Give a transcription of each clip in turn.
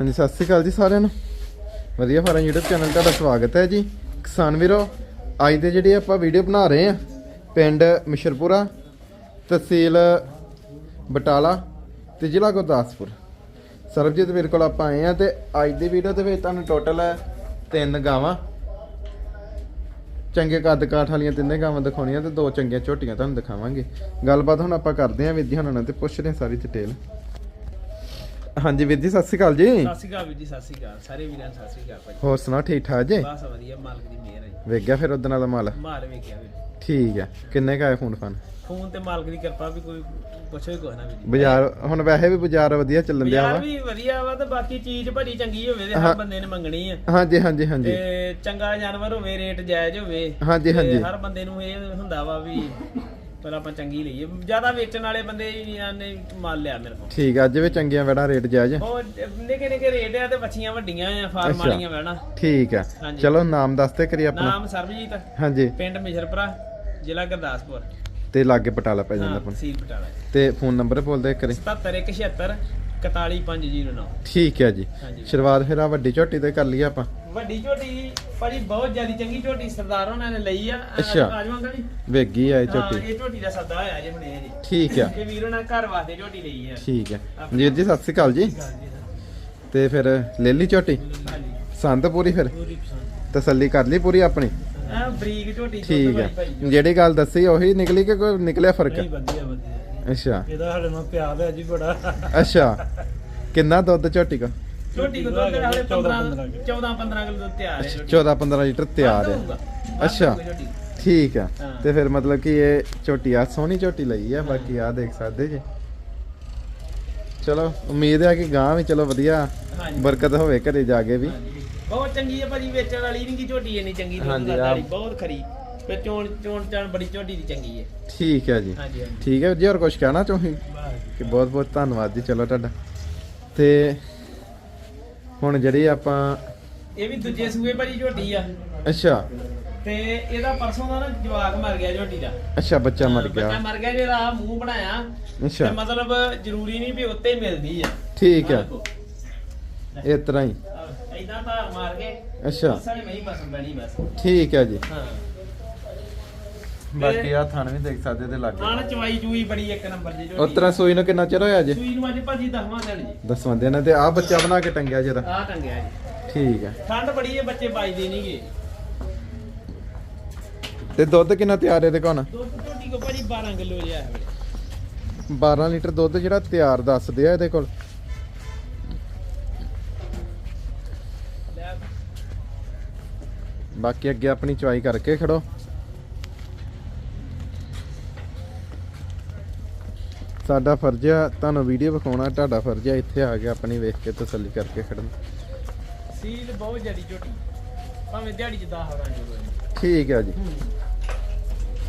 ਹਾਂਜੀ, ਸਤਿ ਸ਼੍ਰੀ ਅਕਾਲ ਜੀ ਸਾਰਿਆਂ ਨੂੰ। ਵਧੀਆ ਫਾਰਮ YouTube ਚੈਨਲ ਤੁਹਾਡਾ ਸਵਾਗਤ ਹੈ ਜੀ। ਕਿਸਾਨ ਵੀਰੋ, ਅੱਜ ਦੇ ਜਿਹੜੇ ਆਪਾਂ ਵੀਡੀਓ ਬਣਾ ਰਹੇ ਆ ਪਿੰਡ ਮਿਸ਼ਰਪੁਰਾ, ਤਹਿਸੀਲ ਬਟਾਲਾ ਤੇ ਜ਼ਿਲ੍ਹਾ ਗੁਰਦਾਸਪੁਰ। ਸਰਬਜੀਤ ਵੀਰ ਕੋਲ ਆਪਾਂ ਆਏ ਆ ਤੇ ਅੱਜ ਦੀ ਵੀਡੀਓ ਦੇ ਵਿੱਚ ਤੁਹਾਨੂੰ ਟੋਟਲ ਹੈ ਤਿੰਨ ਗਾਵਾਂ। ਚੰਗੇ ਕੱਦ ਕਾਠ ਵਾਲੀਆਂ ਤਿੰਨੇ ਗਾਵਾਂ ਦਿਖਾਉਣੀਆਂ ਤੇ ਦੋ ਚੰਗੀਆਂ ਝੋਟੀਆਂ ਤੁਹਾਨੂੰ ਦਿਖਾਵਾਂਗੇ। ਗੱਲਬਾਤ ਹੁਣ ਆਪਾਂ ਕਰਦੇ ਆਂ ਵਿਧੀ ਹੁਣਾਂ ਨਾਲ ਤੇ ਪੁੱਛਦੇ ਆਂ ਸਾਰੀ ਡਿਟੇਲ ਹਾਂਜੀ ਵੀਰ ਜੀ ਸਤਿ ਸ਼੍ਰੀ ਅਕਾਲ ਜੀ। ਸਤਿ ਸ਼੍ਰੀ ਅਕਾਲ ਵੀਰ ਜੀ ਸਤਿ ਸ਼੍ਰੀ ਅਕਾਲ। ਸਾਰੇ ਵੀਰਾਂ ਨੂੰ ਸਤਿ ਸ਼੍ਰੀ ਅਕਾਲ ਭਾਈ ਹੋਰ ਸੁਣਾ ਠੀਕ ਠਾਕ ਜੀ? ਬਸ ਵਧੀਆ ਮਾਲਕ ਦੀ ਮਿਹਰ ਹੈ ਜੀ। ਵੇਖ ਗਿਆ ਫਿਰ ਉਦੋਂ ਦਾ ਮਾਲ? ਮਾਲ ਵੇਖਿਆ ਵੀਰ। ਠੀਕ ਹੈ ਕਿੰਨੇ ਕਾ ਆਏ ਫੋਨ ਫਾਨ? ਫੋਨ ਤੇ ਮਾਲਕ ਦੀ ਕਿਰਪਾ ਵੀ ਕੋਈ ਪੁੱਛੋ ਹੀ ਕੋਈ ਨਾ ਵੀਰ ਜੀ। ਬਾਜ਼ਾਰ ਹੁਣ ਵੈਸੇ ਵੀ ਬਾਜ਼ਾਰ ਵਧੀਆ ਚੱਲਣ ਦਿਆ ਵਾ। ਵੀ ਵਧੀਆ ਵਾ ਤੇ ਬਾਕੀ ਚੀਜ਼ ਬੜੀ ਚੰਗੀ ਹੋਵੇ ਤੇ। ਹਰ ਬੰਦੇ ਨੇ ਮੰਗਣੀ ਆ। ਹਾਂਜੀ ਹਾਂਜੀ ਹਾਂਜੀ। ਤੇ ਚੰਗਾ ਜਾਨਵਰ ਹੋਵੇ ਰੇਟ ਜਾਇਜ਼ ਹੋਵੇ ਹਾਂਜੀ, ਹਾਂਜੀ। ਹਰ ਬੰਦੇ ਨੂੰ ਇਹ ਹੁੰਦਾ ਵਾ ਵੀ ਪਰ ਆਪਾਂ ਚੰਗੀ ਲਈਏ ਜ਼ਿਆਦਾ ਵੇਚਣ ਵਾਲੇ ਬੰਦੇ ਨੇ ਮਾਲ ਲਿਆ ਮੇਰੇ ਕੋਲ। ਠੀਕ ਆ ਅੱਜ ਵੀ ਚੰਗੀਆਂ ਵੜਾ ਰੇਟ ਜਾਇਜ਼ ਉਹ ਨਿੱਕੇ ਨਿੱਕੇ ਰੇਟ ਆ ਤੇ ਬੱਚੀਆਂ ਵੱਡੀਆਂ ਆ ਫਾਰਮ ਅੱਛਾ। ਵਾਲੀਆਂ ਵੈਣਾ ਠੀਕ ਆ। ਹਾਂਜੀ। ਚਲੋ ਨਾਮ ਦੱਸਦੇ ਕਰੀ ਆਪਣਾ। ਨਾਮ ਸਰਬਜੀਤ ਹਾਂਜੀ। ਪਿੰਡ ਮਿਸ਼ਰਪੁਰਾ ਜ਼ਿਲ੍ਹਾ ਗੁਰਦਾਸਪੁਰ। ਤੇ ਲਾਗੇ ਪਟਾਲਾ ਪੈ ਜਾਂਦਾ ਹਾਂ ਆਪਣਾ। ਸੀਲ ਬਟਾਲਾ। ਤੇ ਫੋਨ ਨੰਬਰ ਬੋਲਦੇ ਕਰੀ 77 41509 ਠੀਕ ਹੈ ਜੀ। ਹਾਂਜੀ। ਸ਼ੁਰੂਆਤ ਫਿਰ ਆ ਵੱਡੀ ਝੋਟੀ ਤੇ ਕਰ ਲਈ ਆਪਾਂ। ਵੱਡੀ ਝੋਟੀ ਭਾਜੀ ਬਹੁਤ ਜਿਆਦੀ ਚੰਗੀ ਝੋਟੀ ਸਰਦਾਰ ਉਹਨਾਂ ਨੇ ਲਈ ਆ। ਅੱਛਾ। ਆ ਜਾਵਾਂਗਾ ਜੀ। ਵੇਗੀ ਆ ਇਹ ਹਾਂ ਝੋਟੀ ਇਹ ਝੋਟੀ ਦਾ ਸੱਦਾ ਹੋਇਆ ਜੇ ਹੁਣੇ ਜੀ। ਠੀਕ ਆ। ਇਹ ਵੀਰੋ ਨਾਲ ਘਰ ਵਾਸਤੇ ਝੋਟੀ ਲਈ ਆ। ਠੀਕ ਹੈ ਜੀ ਜੀ। ਸਤਿ ਸ਼੍ਰੀ ਅਕਾਲ ਜੀ। ਤੇ ਫਿਰ ਲੈ ਲਈ ਝੋਟੀ? ਸੰਦ ਪੂਰੀ ਫਿਰ? ਪੂਰੀ ਪਸੰਦ। ਤਸੱਲੀ ਕਰ ਲਈ ਪੂਰੀ ਆਪਣੀ? ਆ ਬਰੀਕ ਝੋਟੀ ਠੀਕ ਹੈ ਜਿਹੜੀ ਗੱਲ ਦੱਸੀ ਉਹੀ ਨਿਕਲੀ ਕਿ ਕੋਈ ਨਿਕਲਿਆ ਫ਼ਰਕ? ਨਹੀਂ ਵਧੀਆ ਵਧੀਆ। ਅੱਛਾ। ਇਹਦਾ ਸਾਡੇ ਨਾਲ ਪਿਆਰ ਹੈ ਜੀ ਬੜਾ। ਅੱਛਾ। ਕਿੰਨਾ ਦੁੱਧ ਝੋਟੀ ਕੋ? ਝੋਟੀ ਕੋ ਦੁੱਧ ਹਾਲੇ 15 14 15 ਕਿਲੋ ਦੁੱਧ ਤਿਆਰ ਹੈ ਝੋਟੀ। 14 15 ਲੀਟਰ ਤਿਆਰ ਹੈ। ਅੱਛਾ। ਠੀਕ ਆ ਹਾਂ। ਤੇ ਫਿਰ ਮਤਲਬ ਕਿ ਇਹ ਝੋਟੀ ਆ ਸੋਹਣੀ ਝੋਟੀ ਲਈ ਆ ਬਾਕੀ ਆ ਦੇਖ ਸਕਦੇ ਜੀ। ਚਲੋ ਉਮੀਦ ਹੈ ਕਿ ਗਾਂ ਵੀ ਚਲੋ ਵਧੀਆ ਬਰਕਤ ਹੋਵੇ ਘਰੇ ਜਾ ਕੇ ਵੀ। ਬਹੁਤ ਚੰਗੀ ਹੈ ਭਾਜੀ ਵੇਚਣ ਵਾਲੀ ਨਹੀਂ ਕੀ ਝੋਟੀ ਇੰਨੀ ਚੰਗੀ ਦੁੱਧ ਵਾਲੀ। ਬਹੁਤ ਖਰੀ। ਤੇ ਚੋਣ ਚੋਣ ਚਾਣ ਬੜੀ ਝੋਟੀ ਦੀ ਚੰਗੀ ਹੈ। ਠੀਕ ਹੈ ਜੀ। ਹਾਂਜੀ ਹਾਂਜੀ। ਠੀਕ ਹੈ ਜੀ ਹੋਰ ਕੁਝ ਕਹਿਣਾ ਚਾਹੀ ਕਿ ਬਹੁਤ ਬਹੁਤ ਧੰਨਵਾਦ ਜੀ ਚਲੋ ਤੁਹਾਡਾ। ਤੇ ਹੁਣ ਜਿਹੜੀ ਆਪਾਂ ਇਹ ਵੀ ਦੂਜੇ ਸੂਏ ਭਾਜੀ ਝੋਟੀ ਆ। ਅੱਛਾ। ਤੇ ਇਹਦਾ ਪਰਸੋਂ ਦਾ ਨਾ ਜਵਾਕ ਮਰ ਗਿਆ ਝੋਟੀ ਦਾ। ਅੱਛਾ ਬੱਚਾ ਮਰ ਬੱਚਾ ਗਿਆ। ਮਰ ਗਿਆ ਜਿਹੜਾ ਮੂੰਹ ਬਣਾਇਆ। ਤੇ ਅੱਛਾ ਮਤਲਬ ਜ਼ਰੂਰੀ ਨਹੀਂ ਵੀ ਉੱਤੇ ਹੀ ਮਿਲਦੀ ਆ। ਠੀਕ ਦੇਖੋ। ਇਸ ਤਰ੍ਹਾਂ ਹੀ। ਏਦਾਂ ਧਾਰ ਮਾਰ ਕੇ ਅੱਛਾ। ਅਸਲ ਨਹੀਂ ਬਸ ਬਣੀ ਬਸ। ਠੀਕ ਹੈ ਜੀ। ਹਾਂ। ਬਾਕੀ ਆ ਥਣ ਵੀ ਦੇਖ ਸਕਦੇ ਤੇ ਲੱਗੇ ਆਣ ਚਵਾਈ ਚੂਈ ਬੜੀ ਇੱਕ ਨੰਬਰ ਦੀ ਉਸ ਝੋਟੀ। ਤਰ੍ਹਾਂ ਸੂਈ ਨੂੰ ਕਿੰਨਾ ਚਿਰ ਹੋਇਆ ਜੀ? ਸੂਈ ਨੂੰ ਅੱਜ ਭਾਜੀ ਦਸਵਾਂ ਦਿਨ ਜੀ। ਦਸਵਾਂ ਦਿਨ ਤੇ ਆ ਬੱਚਾ ਬਣਾ ਕੇ ਟੰਗਿਆ ਜਰਾ ਆਹ ਟੰਗਿਆ ਜੀ। ਠੀਕ ਹੈ। ਠੰਡ ਬੜੀ ਹੈ ਬੱਚੇ ਬਾਜਦੇ ਨਹੀਂਗੇ ਤੇ ਦੁੱਧ ਕਿੰਨਾ ਤਿਆਰ ਇਹਦੇ ਕੋਲ? ਦੁੱਧ ਝੋਟੀ ਕੋ ਭਾਜੀ 12 ਕਿਲੋ ਜਿਹਾ ਹੈ 12 ਲੀਟਰ ਦੁੱਧ ਜਿਹੜਾ ਤਿਆਰ ਦੱਸਦੇ ਆ ਇਹਦੇ ਕੋਲ। ਬਾਕੀ ਅੱਗੇ ਆਪਣੀ ਚੁਆਈ ਕਰਕੇ ਖੜੋ। ਸਾਡਾ ਫਰਜ਼ ਆ ਤੁਹਾਨੂੰ ਵੀਡੀਓ ਵਿਖਾਉਣਾ ਤੁਹਾਡਾ ਫਰਜ਼ ਆ ਇੱਥੇ ਆ ਕੇ ਆਪਣੀ ਵੇਖ ਕੇ ਤਸੱਲੀ ਕਰਕੇ ਖੜਨ। ਸੀਲ ਬਹੁਤ ਜੜੀ ਝੋਟੀ ਭਾਵੇਂ ਦਿਹਾੜੀ ਚ 10 ਹਜ਼ਾਰ ਜੋੜੋ ਠੀਕ ਹੈ ਜੀ।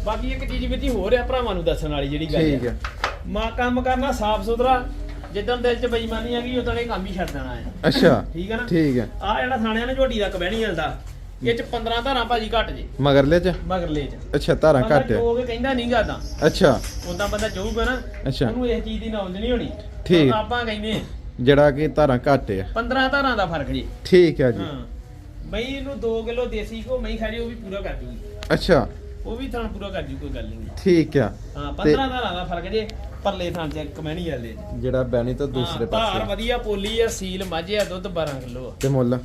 ਬਾਕੀ ਇੱਕ ਚੀਜ਼ ਵਿੱਚ ਹੋ ਰਿਹਾ ਭਰਾਵਾਂ ਨੂੰ ਦੱਸਣ ਵਾਲੀ ਜਿਹੜੀ ਗੱਲ ਠੀਕ ਹੈ ਮਾ ਕੰਮ ਕਰਨਾ ਸਾਫ਼ ਸੁਥਰਾ ਜਿੱਦਾਂ ਦਿਲ ਚ ਬੇਈਮਾਨੀ ਹੈਗੀ ਉਦੋਂ ਇਹ ਕੰਮ ਹੀ ਛੱਡ ਦੇਣਾ ਹੈ ਅੱਛਾ। ਠੀਕ ਹੈ ਨਾ? ਠੀਕ ਹੈ ਆ ਜਿਹੜਾ ਥਾਣਿਆਂ ਨੇ ਝੋਟੀ ਦਾ ਕਬਹਿਣੀ ਦਾ ਇਹ ਚ 15 ਧਾਰਾਂ ਭਾਜੀ ਘੱਟ ਜੇ। ਮਗਰਲੇ ਚ? ਮਗਰਲੇ ਚ। ਅੱਛਾ ਧਾਰਾਂ ਘੱਟ ਆ। ਉਹ ਕਹਿੰਦਾ ਨਹੀਂ ਗਾਦਾ ਅੱਛਾ। ਉਦਾਂ ਬੰਦਾ ਜਾਊਗਾ ਨਾ ਅੱਛਾ। ਉਹਨੂੰ ਇਸ ਚੀਜ਼ ਦੀ ਨੌਲੇਜ ਨਹੀਂ ਹੋਣੀ। ਠੀਕ। ਆਪਾਂ ਕਹਿੰਦੇ ਹਾਂ, ਜਿਹੜਾ ਕਿ ਧਾਰਾਂ ਘੱਟ ਆ। 15 ਧਾਰਾਂ ਦਾ ਫ਼ਰਕ ਜੀ। ਠੀਕ ਹੈ ਜੀ। ਹਾਂ। ਮਈ ਨੂੰ 2 ਕਿਲੋ ਦੇਸੀ ਕੋ ਮਈ ਖਾਲੀ ਉਹ ਵੀ ਪੂਰਾ ਕਰ ਦੂਗੀ। ਅੱਛਾ। ਉਹ ਵੀ ਥਾਂ ਪੂਰਾ ਕਰ ਜੂ ਕੋਈ ਗੱਲ ਨਹੀਂ। ਠੀਕ ਆ। ਹਾਂ ਤੇ- 15 ਧਾਰਾਂ ਦਾ ਫ਼ਰਕ ਜੇ ਪਰਲੇ ਥਾਂ ਚ ਕਮੈਣੀ ਵਾਲੇ ਜਿਹੜਾ ਬੈਣੀ ਤੋਂ ਦੂਸਰੇ ਹਾਂ, ਧਾਰ ਪਾਸੇ ਵਧੀਆ ਪੋਲੀ ਆ ਸੀਲ ਮਾਝੇ ਆ ਦੁੱਧ 12 ਕਿਲੋ ਤੇ ਮੁੱਲ?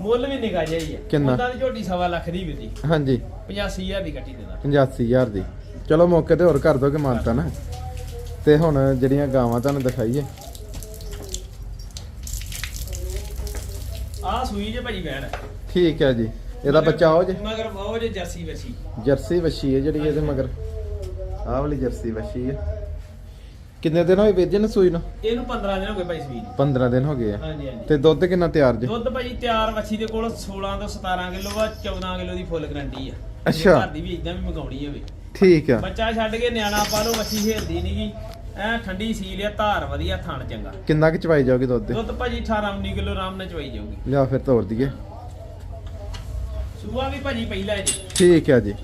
ਮੁੱਲ ਵੀ ਨਿਕਾ ਜਾਈ ਆ। ਕਿੰਨਾ? ਉਹਦਾ ਦੀ ਝੋਟੀ ਸਵਾ ਲੱਖ ਦੀ ਵੀਰ ਜੀ ਹਾਂਜੀ 85000 ਦੀ ਕੱਟੀ ਦੇਦਾ। 85000 ਦੀ। ਚਲੋ ਮੌਕੇ ਤੇ ਹੋਰ ਕਰ ਦੋਗੇ ਮਾਨਤਾ ਨਾ। ਤੇ ਹੁਣ ਜਿਹੜੀਆਂ ਗਾਵਾਂ ਤੁਹਾਨੂੰ ਦਿਖਾਈਏ। ਆਹ ਸੂਈ ਜੇ ਭਾਜੀ ਬੈਣ। ਠੀਕ ਹੈ ਜੀ। ਇਹਦਾ ਬੱਚਾ ਹੋ ਜੇ। ਮਗਰ ਜੇ ਜਰਸੀ ਵਸੀ। ਜਰਸੀ ਵੱਛੀ ਹੈ ਜਿਹੜੀ ਇਹਦੇ ਮਗਰ। ਆਹ ਵਾਲੀ ਜਰਸੀ ਵੱਛੀ ਹੈ। ਕਿੰਨੇ ਦਿਨ ਹੋਏ ਵੇਜੇ ਨੂੰ ਸੂਈ ਨੂੰ? ਇਹਨੂੰ 15 ਦਿਨ ਹੋ ਗਏ ਭਾਈ ਨੂੰ। 15 ਦਿਨ ਹੋ ਗਏ ਆ। ਹਾਂਜੀ ਹਾਂਜੀ। ਤੇ ਦੁੱਧ ਕਿੰਨਾ ਤਿਆਰ ਜੇ? ਦੁੱਧ ਭਾਜੀ ਤਿਆਰ ਵੱਛੀ ਦੇ ਕੋਲ 16 ਤੋਂ 17 ਕਿਲੋ ਆ 14 ਕਿਲੋ ਦੀ ਫੁੱਲ ਗਰੰਟੀ ਆ। ਅੱਛਾ। ਘਰ ਦੀ ਵੀ ਇਦਾਂ ਵੀ ਮੰਗਾਉਣੀ ਹੋਵੇ। ਠੀਕ ਆ। ਬੱਚਾ ਛੱਡ ਕੇ ਨਿਆਣਾ ਪਾ ਲਓ ਵੱਛੀ ਖੇਲਦੀ ਨਹੀਂਗੀ ਐ ਠੰਡੀ ਸੀਲ ਆ ਧਾਰ ਵਧੀਆ ਥਣ ਚੰਗਾ। ਕਿੰਨਾ ਕਿ ਚਵਾਈ ਜਾਓਗੇ ਦੁੱਧ? ਦੇ ਦੁੱਧ ਭਾਜੀ 18 19 ਕਿਲੋ ਆਰਾਮ ਨਾਲ ਚਵਾਈ ਜਾਊਗੀ। ਲਿਆ ਫਿਰ ਤੋੜ ਦਈਏ। ਸੂਆ ਵੀ ਭਾਜੀ ਪਹਿਲਾ ਜੀ ਠੀਕ ਹੈ ਜੀ।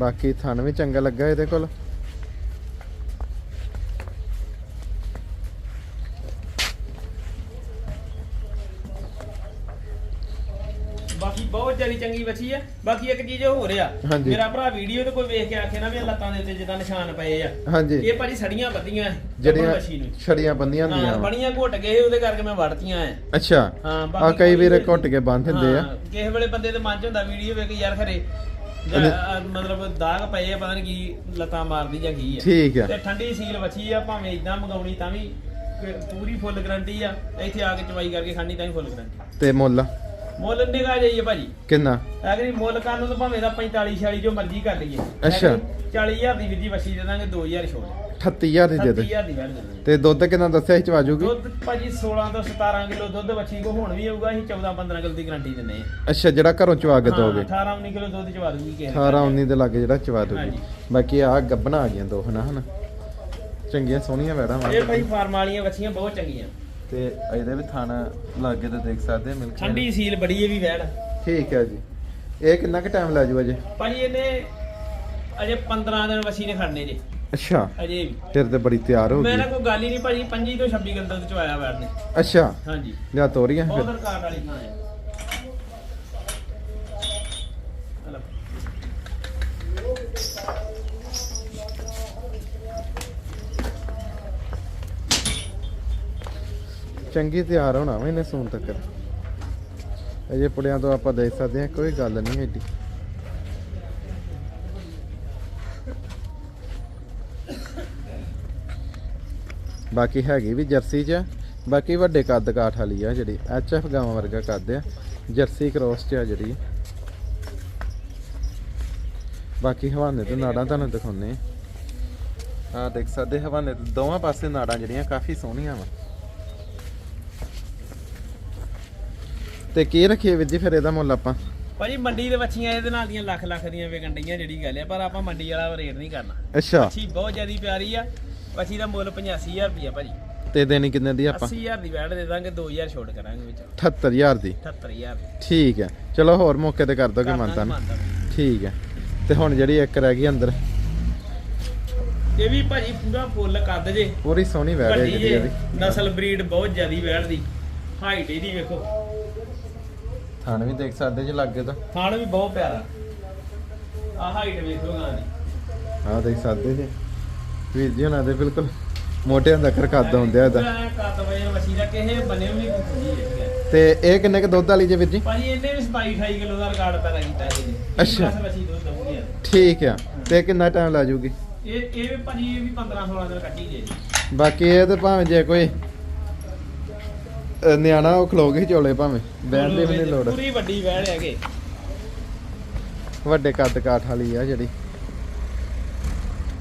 ਬਾਕੀ ਥਣ ਵੀ ਚੰਗਾ ਲੱਗਾ ਇਹਦੇ ਕੋਲ। ਬਾਕੀ ਬਹੁਤ ਜ਼ਿਆਦਾ ਚੰਗੀ ਬੱਚੀ ਆ। ਬਾਕੀ ਇੱਕ ਚੀਜ਼ ਹੋ ਰਿਹਾ ਹਾਂਜੀ। ਮੇਰਾ ਭਰਾ ਵੀਡੀਓ ਤੇ ਕੋਈ ਵੇਖ ਕੇ ਆਖੇ ਨਾ ਵੀ ਇਹ ਲੱਤਾਂ ਦੇ ਉੱਤੇ ਜਿੱਦਾਂ ਨਿਸ਼ਾਨ ਪਏ ਆ। ਹਾਂਜੀ। ਇਹ ਭਾਜੀ ਸੜੀਆਂ ਬੱਦੀਆਂ ਗੱਭਣ ਜਿਹੜੀਆਂ ਨੂੰ ਛੜੀਆਂ ਬੰਦੀਆਂ ਹਾਂ ਹੁੰਦੀਆਂ। ਵਾ। ਘੁੱਟ ਗਏ ਉਹਦੇ ਕਰਕੇ ਮੈਂ ਵੜਤੀਆਂ ਐ। ਅੱਛਾ। ਹਾਂ ਆ ਕਈ ਵੀਰੇ ਘੁੱਟ ਕੇ ਬੰਨ ਦਿੰਦੇ ਆ। ਹਾਂ, ਕਿਸੇ ਵੇਲੇ ਬੰਦੇ ਦੇ ਮਨ ਚ ਹੁੰਦਾ ਵੀਡੀਓ ਵੇਖ ਕੇ ਯਾਰ ਖਰੇ ਅਹ, ਮਤਲਬ ਦਾਗ ਪਏ ਆ ਪਤਾ ਨਹੀਂ ਕੀ ਲੱਤਾਂ ਮਾਰਦੀ ਜਾਂ ਕੀ ਆ। ਠੀਕ ਆ। ਤੇ ਠੰਡੀ ਸੀਲ ਵੱਛੀ ਆ ਭਾਵੇਂ ਇਦਾਂ ਮੰਗਾਉਣੀ ਤਾਂ ਵੀ ਕ- ਪੂਰੀ ਫੁੱਲ ਗਰੰਟੀ ਆ। ਇੱਥੇ ਆ ਕੇ ਚਵਾਈ ਕਰਕੇ ਖਾਣੀ ਤਾਂ ਵੀ ਫੁੱਲ ਗਰੰਟੀ ਤੇ ਮੁੱਲ? ਮੁੱਲ ਨਿਗਾ ਜਾਈਏ ਭਾਜੀ। ਕਿੰਨਾ? ਅਗਰ ਮੁੱਲ ਕਰਨ ਨੂੰ ਤਾਂ ਭਾਵੇਂ ਦਾ 45 46 ਜੋ ਮਰਜ਼ੀ ਕਰ ਲਈਏ। ਅੱਛਾ। 40000 ਦੀ ਵਿਧੀ ਵੱਛੀ ਦੇ ਦਾਂਗੇ 2000 ਛੋੜ 38000 ਦੀ ਦੇ ਦੇ। 30000 ਦੀ ਵੈਲ ਦੇ ਦਾਂਗੇ ਤੇ ਦੁੱਧ ਕਿੰਨਾ ਦੱਸਿਆ ਸੀ ਚਵਾਜੂਗੀ ਦੁੱਧ ਭਾਜੀ 16 ਤੋਂ 17 ਕਿਲੋ ਦੁੱਧ ਵੱਛੀ ਕੋ ਹੁਣ ਵੀ ਆਊਗਾ ਅਸੀਂ 14 15 ਕਿਲੋ ਦੀ ਗਰੰਟੀ ਦਿੰਦੇ ਆ ਅੱਛਾ ਜਿਹੜਾ ਘਰੋਂ ਚਵਾ ਕੇ ਹਾਂ, ਦੋਗੇ? 18 19 ਕਿਲੋ ਦੁੱਧ ਚਵਾ ਦੂਗੀ ਕਿਸੇ ਨੇ। 18 19 ਦੇ ਲਾਗੇ ਜਿਹੜਾ ਚਵਾ ਦੋਗੇ। ਹਾਂਜੀ। ਬਾਕੀ ਆ ਗੱਬਣਾ ਆ ਗਈਆਂ ਦੋ ਹਨਾ ਹਨਾ। ਚੰਗੀਆਂ ਸੋਹਣੀਆਂ ਵੈੜਾਂ ਵਾ। ਇਹ ਭਾਈ ਫਾਰਮ ਵਾਲੀਆਂ ਵੱਛੀਆਂ ਬਹੁਤ ਚੰਗੀਆਂ। ਤੇ ਇਹਦੇ ਵੀ ਥਣ ਲਾਗੇ ਤੇ ਦੇਖ ਸਕਦੇ ਮਿਲਕ ਠੰਡੀ ਸੀਲ ਬੜੀ ਹੈ ਵੀ ਵੈੜ। ਠੀਕ ਹੈ ਜੀ। ਇਹ ਕਿੰਨਾ ਕੁ ਟਾਈਮ ਲੈ ਜੂ ਅਜੇ? ਭਾਜੀ ਇਹਨੇ ਅਜੇ 15 ਦਿਨ ਵੱਛੀ ਨੇ ਖੜਨੇ ਜੇ। ਅੱਛਾ। ਅਜੇ ਵੀ। ਫਿਰ ਤੇ ਬੜੀ ਤਿਆਰ ਹੋ ਗਈ। ਕੋਈ ਗੱਲ ਹੀ ਨਹੀਂ ਭਾਜੀ 25 ਤੋਂ 26 ਕਿਲੋ ਦੁੱਧ ਚਵਾਇਆ ਵੈੜ ਨੇ। ਅੱਛਾ। ਹਾਂਜੀ। ਲਿਆ ਤੋਰੀਆਂ ਬਹੁਤ ਫਿਰ? ਰਿਕਾਰਡ ਵਾਲੀ ਥਾਂ ਹੈ ਹਲੋ ਚੰਗੀ ਤਿਆਰ ਹੋਣਾ ਵਾ ਇਹਨੇ ਸੂਣ ਤੱਕ। ਅਜੇ ਪੁੜਿਆਂ ਤੋਂ ਆਪਾਂ ਦੇਖ ਸਕਦੇ ਹਾਂ, ਕੋਈ ਗੱਲ ਨਹੀਂ ਐਡੀ। ਬਾਕੀ ਹੈਗੀ ਵੀ ਜਰਸੀ ਚ ਆ। ਬਾਕੀ ਵੱਡੇ ਕੱਦ ਕਾਠ ਵਾਲੀ ਆ ਜਿਹੜੀ, ਐਚ ਐਫ ਗਾਵਾਂ ਵਰਗਾ ਕੱਦ ਆ, ਜਰਸੀ ਕ੍ਰੋਸ ਚ ਆ ਜਿਹੜੀ। ਬਾਕੀ ਹਵਾਨੇ ਤੇ ਨਾੜਾਂ ਤੁਹਾਨੂੰ ਦਿਖਾਉਨੇ ਆ ਦੇਖ ਸਕਦੇ, ਹਵਾਨੇ ਤੇ ਦੋਵਾਂ ਪਾਸੇ ਨਾੜਾਂ ਜਿਹੜੀਆਂ ਕਾਫੀ ਸੋਹਣੀਆਂ ਵਾ। ਤੇ ਕੀ ਰੱਖੀਏ ਵੀਰ ਜੀ ਫਿਰ ਇਹਦਾ ਮੁੱਲ ਆਪਾਂ? ਭਾਜੀ ਮੰਡੀ ਦੇ ਵੱਛੀਆਂ ਇਹਦੇ ਨਾਲ ਦੀਆਂ ਲੱਖ ਲੱਖ ਦੀਆਂ ਵਿਕਣ ਡਈਆਂ ਜਿਹੜੀ ਗੱਲ ਹੈ ਪਰ ਆਪਾਂ ਮੰਡੀ ਵਾਲਾ ਰੇਟ ਨਹੀਂ ਕਰਨਾ। ਅੱਛਾ। ਵੱਛੀ ਬਹੁਤ ਜ਼ਿਆਦੀ ਪਿਆਰੀ ਆ ਵੱਛੀ ਦਾ ਮੁੱਲ 85000 ਰੁਪਇਆ ਭਾਜੀ। ਤੇ ਦੇਣੀ ਕਿੰਨੇ ਦੀ ਆਪਾਂ? 80000 ਦੀ ਵੈਟ ਦੇ ਦਾਂਗੇ 2000 ਛੋਟ ਕਰਾਂਗੇ ਵਿੱਚ। 78000 ਦੀ। 78000 ਠੀਕ ਹੈ। ਚਲੋ ਹੋਰ ਮੌਕੇ ਤੇ ਕਰ ਦੋਗੇ ਮੰਨਤਾ ਨਾ। ਠੀਕ ਹੈ। ਤੇ ਹੁਣ ਜਿਹੜੀ ਇੱਕ ਰਹਿ ਗਈ ਅੰਦਰ। ਇਹ ਵੀ ਭਾਜੀ ਪੂਰਾ ਫੁੱਲ ਕੱਦ ਜੇ। ਪੂਰੀ ਸੋਹਣੀ ਵੈੜ ਹੈ ਜਿਹੜੀ ਇਹਦੀ। ਨਸਲ ਬਰੀਡ ਬਹੁਤ ਜ਼ਿਆਦੀ ਵੈੜ ਦੀ ਹਾਈਟ ਇਹਦੀ ਵੇਖੋ। ਥਣ ਵੀ ਦੇਖ ਸਕਦੇ ਜੇ ਲੱਗੇ ਤਾਂ। ਥਾਣ ਵੀ ਬਹੁਤ ਪਿਆਰਾ। ਆ ਹਾਈਟ ਵੇਖੋ ਗਾਂ ਦੀ। ਦੇਖ ਸਕਦੇ ਜੇ। ਵੀਰ ਜੀ ਉਹਨਾਂ ਦੇ ਬਿਲਕੁਲ ਮੋਟਿਆਂ ਦਾ ਕਰ ਕੱਦ ਹੁੰਦਿਆ ਇਹਦਾ। ਪੂਰਾ ਕੱਦ ਵਜੇ ਵਸੀ ਦਾ ਕਿਸੇ ਵੀ ਨਹੀਂ ਤੇ ਇਹ ਕਿੰਨੇ ਕ ਦੁੱਧ ਵਾਲੀ ਜੇ ਵੀਰ ਜੀ? ਭਾਜੀ ਇਹਨੇ ਵੀ 27 28 ਕਿਲੋ ਦਾ ਰਿਕਾਰਡ ਪੈਦਾ ਕੀਤਾ ਇਹਦੇ ਅੱਛਾ। ਠੀਕ ਆ। ਤੇ ਕਿੰਨਾ ਟਾਈਮ ਲਾ ਜੂਗੀ ਇਹ ਇਹ ਵੀ ਭਾਜੀ ਇਹ ਵੀ 15 16 ਦਿਨ ਕੱਢੀ ਜੇ। ਬਾਕੀ ਇਹ ਤੇ ਭਾਵੇਂ ਜੇ ਕੋਈ ਨਿਆਣਾ ਉਹ ਖਲੋ ਹੀ ਚੋਲੇ ਭਾਵੇਂ। ਬਹਿਣ ਦੀ ਵੀ ਨਹੀਂ ਲੋੜ। ਪੂਰੀ ਵੱਡੀ ਵੈੜ ਹੈਗੇ। ਵੱਡੇ ਕੱਦ ਕਾਠ ਵਾਲੀ ਆ ਜਿਹੜੀ।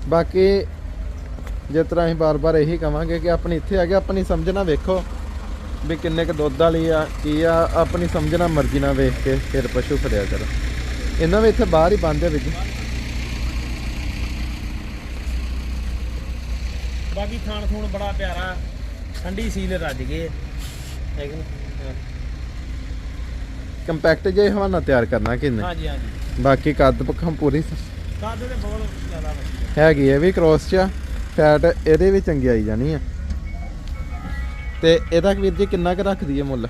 ਬਾਕੀ ਜਿਸ ਤਰ੍ਹਾਂ ਅਸੀਂ ਬਾਰ-ਬਾਰ ਇਹੀ ਕਵਾਂਗੇ ਕਿ ਆਪਣੀ ਇੱਥੇ ਆ ਕੇ ਆਪਣੀ ਸਮਝਣਾ ਵੇਖੋ ਵੀ ਕਿੰਨੇ ਕ ਦੁੱਧ ਵਾਲੀ ਆ ਕੀ ਆ ਆਪਣੀ ਸਮਝਣਾ ਮਰਜ਼ੀ ਨਾਲ ਵੇਖ ਕੇ ਫਿਰ ਪਸ਼ੂ ਫੜਿਆ ਕਰੋ। ਇਹਨਾਂ ਵੀ ਇੱਥੇ ਬਾਹਰ ਹੀ ਬੰਦ ਹੈ ਵਿੱਚ। ਬਾਕੀ ਥਾਣ ਥੂਣ ਬੜਾ ਪਿਆਰਾ ਠੰਡੀ ਸੀਲ ਰੱਜ ਗਏ? ਕੰਪੈਕਟ ਜੇ ਹਵਾਨਾ ਤਿਆਰ ਕਰਨਾ ਕਿੰਨੇ ਹਾਂਜੀ ਹਾਂਜੀ। ਬਾਕੀ ਕੱਦ ਪੱਖੋਂ ਪੂਰੀ ਕੱਦ ਤੇ ਬਹੁਤ ਜ਼ਿਆਦਾ ਵਧੀਆ। ਹੈਗੀ ਇਹ ਵੀ ਕ੍ਰੋਸ ਚ ਆ। ਫੈਟ ਇਹਦੇ ਵੀ ਚੰਗੀ ਆਈ ਜਾਣੀ ਆ। ਤੇ ਇਹਦਾ ਵੀਰ ਜੀ ਕਿੰਨਾ ਕੁ ਰੱਖਦੀ ਹੈ ਮੁੱਲ?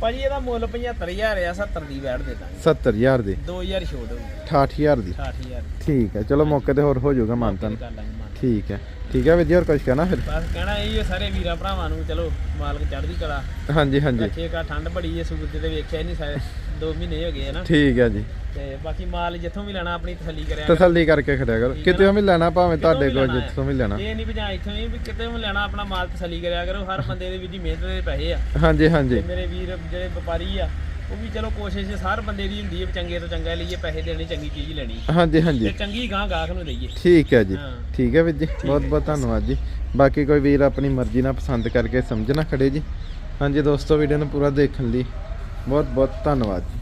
ਭਾਜੀ ਇਹਦਾ ਮੁੱਲ 75000 ਆ 70 ਦੀ ਵੈੜ ਦੇ ਦਾਂਗੇ। 70000 ਦੀ। 2000 ਛੋੜ ਹੋਊਗੀ। 68000 ਦੀ। 60000 ਠੀਕ ਹੈ ਚਲੋ ਮੌਕੇ ਤੇ ਹੋਰ ਹੋ ਜਾਊਗਾ ਮਾਨਤਨ। ਕਰ ਲਾਂਗੇ ਠੀਕ ਹੈ। ਠੀਕ ਹੈ ਜੀ ਹੋਰ ਕੁਝ ਕਹਿਣਾ ਫਿਰ? ਬਸ ਕਹਿਣਾ ਇਹ ਹੀ ਸਾਰੇ ਵੀਰਾਂ ਭਰਾਵਾਂ ਨੂੰ ਚਲੋ ਮਾਲਕ ਚੜ੍ਹਦੀ ਕਲਾ। ਹਾਂਜੀ ਹਾਂਜੀ। ਰੱਖੇ ਕਾ ਠੰਡ ਬੜੀ ਹੈ ਸੂਰਜ ਤੇ ਵੇਖਿਆ ਨਹੀਂ ਸਾਰੇ 2 ਮਹੀਨੇ ਹੋ ਗਏ ਹੈ ਨਾ। ਠੀਕ ਹੈ ਜੀ। ਤੇ ਬਾਕੀ ਮਾਲ ਜਿੱਥੋਂ ਵੀ ਲੈਣਾ ਆਪਣੀ ਤਸੱਲੀ ਕਰਿਆ ਕਰੋ। ਤਸੱਲੀ ਕਰਕੇ ਖੜਿਆ ਕਰੋ। ਕਿਤੇ ਵੀ ਲੈਣਾ ਭਾਵੇਂ ਤੁਹਾਡੇ ਕੋਲ ਲੈਣਾ ਹੈ। ਜਿੱਥੋਂ ਵੀ ਲੈਣਾ। ਇਹ ਨਹੀਂ ਵੀ ਜਾਂ ਇੱਥੋਂ ਹੀ ਵੀ ਕਿਤੇ ਵੀ ਲੈਣਾ ਆਪਣਾ ਮਾਲ ਤਸੱਲੀ ਕਰਿਆ ਕਰੋ। ਹਰ ਬੰਦੇ ਦੇ ਵਿੱਚ ਹੀ ਮਿਹਨਤ ਦੇ ਪੈਸੇ ਆ। ਹਾਂਜੀ ਤੇ ਹਾਂਜੀ ਮੇਰੇ ਵੀਰ ਜਿਹੜੇ ਵਪਾਰੀ ਆ ਉਹ ਵੀ ਚਲੋ ਕੋਸ਼ਿਸ਼ ਹਰ ਬੰਦੇ ਦੀ ਹੁੰਦੀ ਹੈ ਵੀ ਚੰਗੇ ਤੋਂ ਚੰਗਾ ਲਈਏ ਪੈਸੇ ਦੇਣੇ ਚੰਗੀ ਚੀਜ਼ ਲੈਣੀ। ਹਾਂਜੀ ਤੇ ਹਾਂਜੀ ਚੰਗੀ ਗਾਂ ਗਾਹਕ ਨੂੰ ਦਈਏ। ਠੀਕ ਹੈ ਜੀ। ਹਾਂ। ਠੀਕ ਹੈ ਵੀਰ ਜੀ। ਬਹੁਤ ਬਹੁਤ ਧੰਨਵਾਦ ਜੀ। ਬਾਕੀ ਕੋਈ ਵੀਰ ਆਪਣੀ ਮਰਜ਼ੀ ਨਾਲ ਪਸੰਦ ਕਰਕੇ ਸਮਝਣਾ ਖੜੇ ਜੀ। ਹਾਂਜੀ ਦੋਸਤੋ ਵੀਡੀਓ ਨੂੰ ਪੂਰਾ ਦੇਖਣ ਲਈ ਬਹੁਤ ਬਹੁਤ ਧੰਨਵਾਦ ਜੀ।